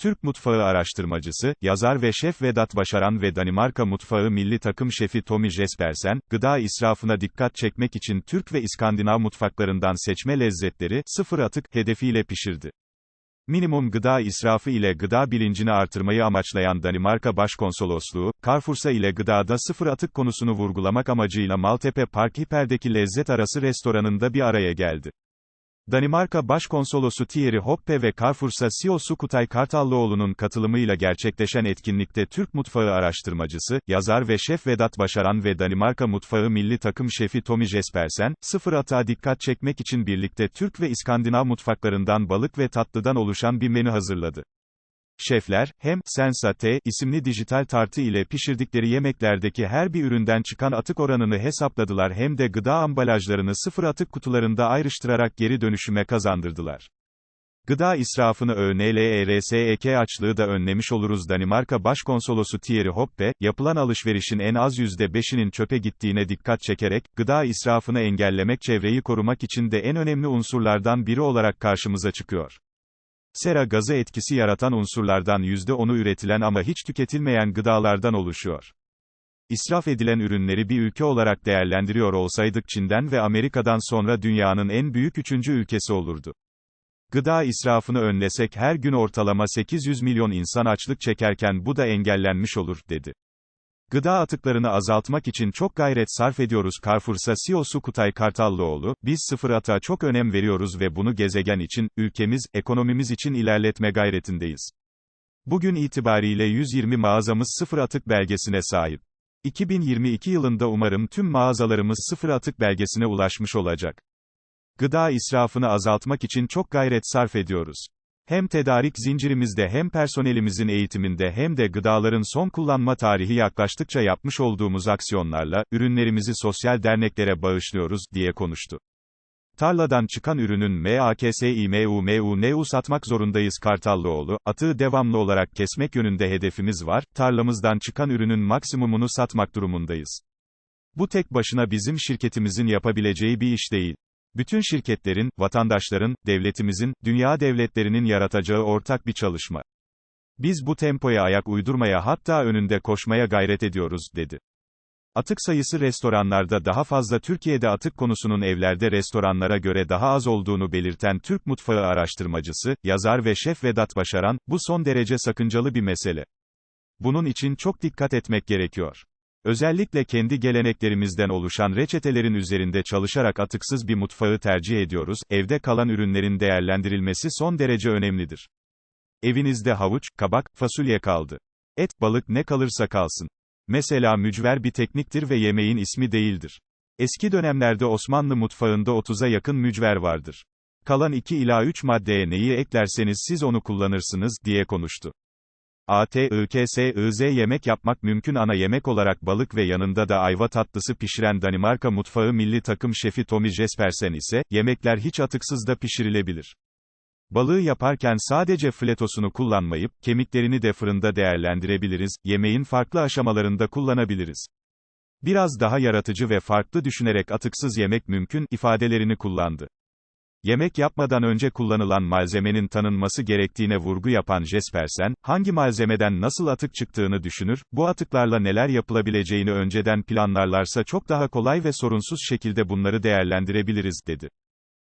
Türk mutfağı araştırmacısı, yazar ve şef Vedat Başaran ve Danimarka mutfağı milli takım şefi Tommy Jespersen, gıda israfına dikkat çekmek için Türk ve İskandinav mutfaklarından seçme lezzetleri, sıfır atık, hedefiyle pişirdi. Minimum gıda israfı ile gıda bilincini artırmayı amaçlayan Danimarka Başkonsolosluğu, Carrefour'sa ile gıdada sıfır atık konusunu vurgulamak amacıyla Maltepe Park Hiper'deki lezzet arası restoranında bir araya geldi. Danimarka Başkonsolosu Thierry Hoppe ve Carrefour'sa CEO'su Kutay Kartallıoğlu'nun katılımıyla gerçekleşen etkinlikte Türk mutfağı araştırmacısı, yazar ve şef Vedat Başaran ve Danimarka mutfağı milli takım şefi Tommy Jespersen, sıfır atığa dikkat çekmek için birlikte Türk ve İskandinav mutfaklarından balık ve tatlıdan oluşan bir menü hazırladı. Şefler, hem Sensate isimli dijital tartı ile pişirdikleri yemeklerdeki her bir üründen çıkan atık oranını hesapladılar hem de gıda ambalajlarını sıfır atık kutularında ayrıştırarak geri dönüşüme kazandırdılar. Gıda israfını ÖNLERSEK açlığı da önlemiş oluruz Danimarka Başkonsolosu Thierry Hoppe, yapılan alışverişin en az %5'inin çöpe gittiğine dikkat çekerek, gıda israfını engellemek çevreyi korumak için de en önemli unsurlardan biri olarak karşımıza çıkıyor. Sera gazı etkisi yaratan unsurlardan %10'u üretilen ama hiç tüketilmeyen gıdalardan oluşuyor. İsraf edilen ürünleri bir ülke olarak değerlendiriyor olsaydık Çin'den ve Amerika'dan sonra dünyanın en büyük üçüncü ülkesi olurdu. Gıda israfını önlesek her gün ortalama 800 milyon insan açlık çekerken bu da engellenmiş olur, dedi. Gıda atıklarını azaltmak için çok gayret sarf ediyoruz Carrefour'sa CEO'su Kutay Kartallıoğlu, biz sıfır atığa çok önem veriyoruz ve bunu gezegen için, ülkemiz, ekonomimiz için ilerletme gayretindeyiz. Bugün itibariyle 120 mağazamız sıfır atık belgesine sahip. 2022 yılında umarım tüm mağazalarımız sıfır atık belgesine ulaşmış olacak. Gıda israfını azaltmak için çok gayret sarf ediyoruz. Hem tedarik zincirimizde hem personelimizin eğitiminde hem de gıdaların son kullanma tarihi yaklaştıkça yapmış olduğumuz aksiyonlarla, ürünlerimizi sosyal derneklere bağışlıyoruz, diye konuştu. Tarladan çıkan ürünün MAKSİMUMUNU satmak zorundayız Kartallıoğlu, atığı devamlı olarak kesmek yönünde hedefimiz var, tarlamızdan çıkan ürünün maksimumunu satmak durumundayız. Bu tek başına bizim şirketimizin yapabileceği bir iş değil. Bütün şirketlerin, vatandaşların, devletimizin, dünya devletlerinin yaratacağı ortak bir çalışma. Biz bu tempoya ayak uydurmaya hatta önünde koşmaya gayret ediyoruz, dedi. Atık sayısı restoranlarda daha fazla Türkiye'de atık konusunun evlerde restoranlara göre daha az olduğunu belirten Türk mutfağı araştırmacısı, yazar ve şef Vedat Başaran, bu son derece sakıncalı bir mesele. Bunun için çok dikkat etmek gerekiyor. Özellikle kendi geleneklerimizden oluşan reçetelerin üzerinde çalışarak atıksız bir mutfağı tercih ediyoruz, evde kalan ürünlerin değerlendirilmesi son derece önemlidir. Evinizde havuç, kabak, fasulye kaldı. Et, balık ne kalırsa kalsın. Mesela mücver bir tekniktir ve yemeğin ismi değildir. Eski dönemlerde Osmanlı mutfağında 30'a yakın mücver vardır. Kalan 2 ila 3 maddeye neyi eklerseniz siz onu kullanırsınız, diye konuştu. ATIKSIZ yemek yapmak mümkün ana yemek olarak balık ve yanında da ayva tatlısı pişiren Danimarka mutfağı milli takım şefi Tommy Jespersen ise, yemekler hiç atıksız da pişirilebilir. Balığı yaparken sadece fletosunu kullanmayıp, kemiklerini de fırında değerlendirebiliriz, yemeğin farklı aşamalarında kullanabiliriz. Biraz daha yaratıcı ve farklı düşünerek atıksız yemek mümkün, ifadelerini kullandı. Yemek yapmadan önce kullanılan malzemenin tanınması gerektiğine vurgu yapan Jespersen, hangi malzemeden nasıl atık çıktığını düşünür, bu atıklarla neler yapılabileceğini önceden planlarlarsa çok daha kolay ve sorunsuz şekilde bunları değerlendirebiliriz, dedi.